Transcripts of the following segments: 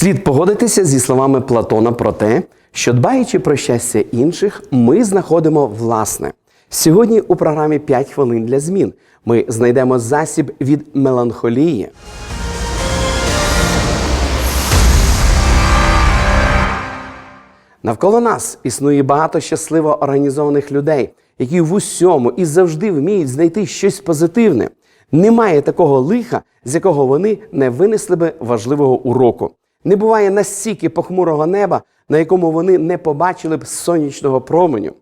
Слід погодитися зі словами Платона про те, що дбаючи про щастя інших, ми знаходимо власне. Сьогодні у програмі «5 хвилин для змін ми знайдемо засіб від меланхолії. Навколо нас існує багато щасливо організованих людей, які в усьому і завжди вміють знайти щось позитивне. Немає такого лиха, з якого вони не винесли би важливого уроку. Не буває настільки похмурого неба, на якому вони не побачили б сонячного променю.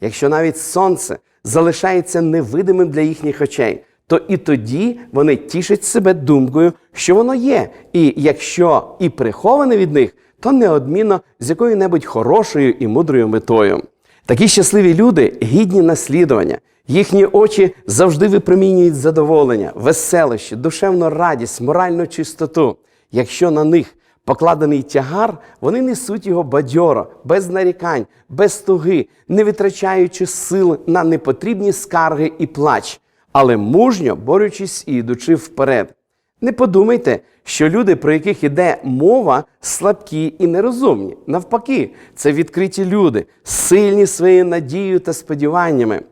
Якщо навіть сонце залишається невидимим для їхніх очей, то і тоді вони тішать себе думкою, що воно є, і якщо і приховане від них, то неодмінно з якою-небудь хорошою і мудрою метою. Такі щасливі люди гідні наслідування. Їхні очі завжди випромінюють задоволення, веселище, душевну радість, моральну чистоту. Якщо на них покладений тягар, вони несуть його бадьоро, без нарікань, без туги, не витрачаючи сил на непотрібні скарги і плач, але мужньо борючись і йдучи вперед. Не подумайте, що люди, про яких іде мова, слабкі і нерозумні. Навпаки, це відкриті люди, сильні своєю надією та сподіваннями.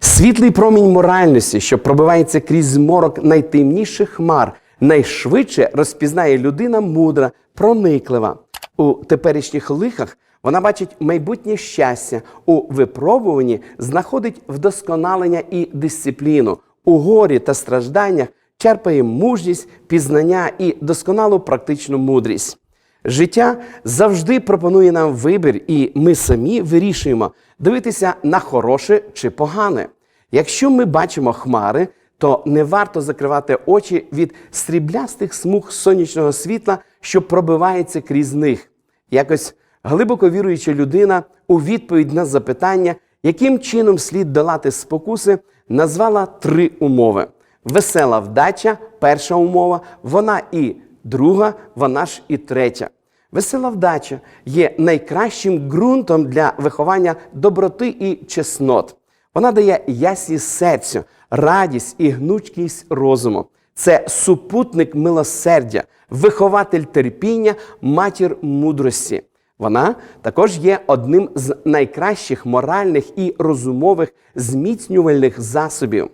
Світлий промінь моральності, що пробивається крізь зморок найтемніших хмар, найшвидше розпізнає людина мудра, прониклива. У теперішніх лихах вона бачить майбутнє щастя, у випробуванні знаходить вдосконалення і дисципліну, у горі та стражданнях черпає мужність, пізнання і досконалу практичну мудрість. Життя завжди пропонує нам вибір, і ми самі вирішуємо дивитися на хороше чи погане. Якщо ми бачимо хмари, то не варто закривати очі від сріблястих смуг сонячного світла, що пробивається крізь них. Якось глибоко віруюча людина у відповідь на запитання, яким чином слід долати спокуси, назвала три умови: весела вдача, перша умова, вона і друга, вона ж і третя. Весела вдача є найкращим ґрунтом для виховання доброти і чеснот. Вона дає ясність серцю, радість і гнучкість розуму. Це супутник милосердя, вихователь терпіння, матір мудрості. Вона також є одним з найкращих моральних і розумових зміцнювальних засобів.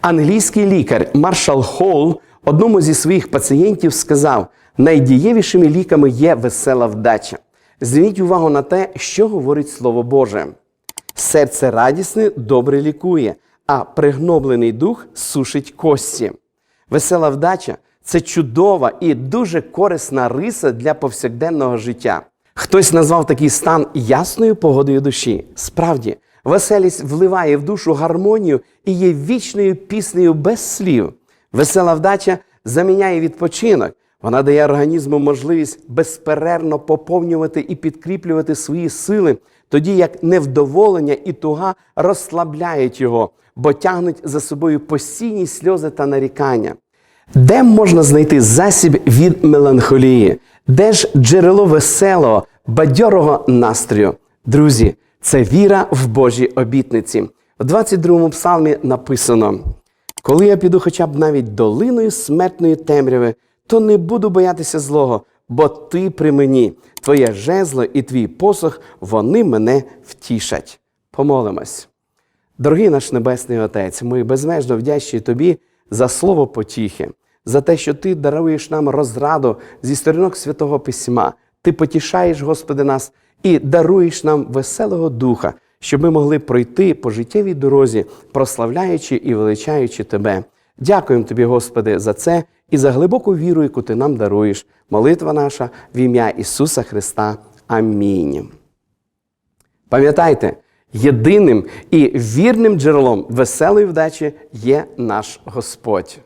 Англійський лікар Маршал Холл одному зі своїх пацієнтів сказав: найдієвішими ліками є весела вдача. Зверніть увагу на те, що говорить Слово Боже. Серце радісне добре лікує, а пригноблений дух сушить кості. Весела вдача це чудова і дуже корисна риса для повсякденного життя. Хтось назвав такий стан ясною погодою душі. Справді, веселість вливає в душу гармонію і є вічною піснею без слів. Весела вдача заміняє відпочинок. Вона дає організму можливість безперервно поповнювати і підкріплювати свої сили, тоді як невдоволення і туга розслабляють його, бо тягнуть за собою постійні сльози та нарікання. Де можна знайти засіб від меланхолії? Де ж джерело веселого, бадьорого настрою? Друзі, це віра в Божі обітниці. У 22-му псалмі написано: коли я піду хоча б навіть долиною смертної темряви, то не буду боятися злого, бо ти при мені, твоє жезло і твій посох, вони мене втішать. Помолимось. Дорогий наш Небесний Отець, ми безмежно вдячні Тобі за слово потіхи, за те, що Ти даруєш нам розраду зі сторінок Святого Письма. Ти потішаєш, Господи, нас і даруєш нам веселого духа, щоб ми могли пройти по життєвій дорозі, прославляючи і величаючи Тебе. Дякуємо Тобі, Господи, за це і за глибоку віру, яку Ти нам даруєш. Молитва наша в ім'я Ісуса Христа. Амінь. Пам'ятайте, єдиним і вірним джерелом веселої вдачі є наш Господь.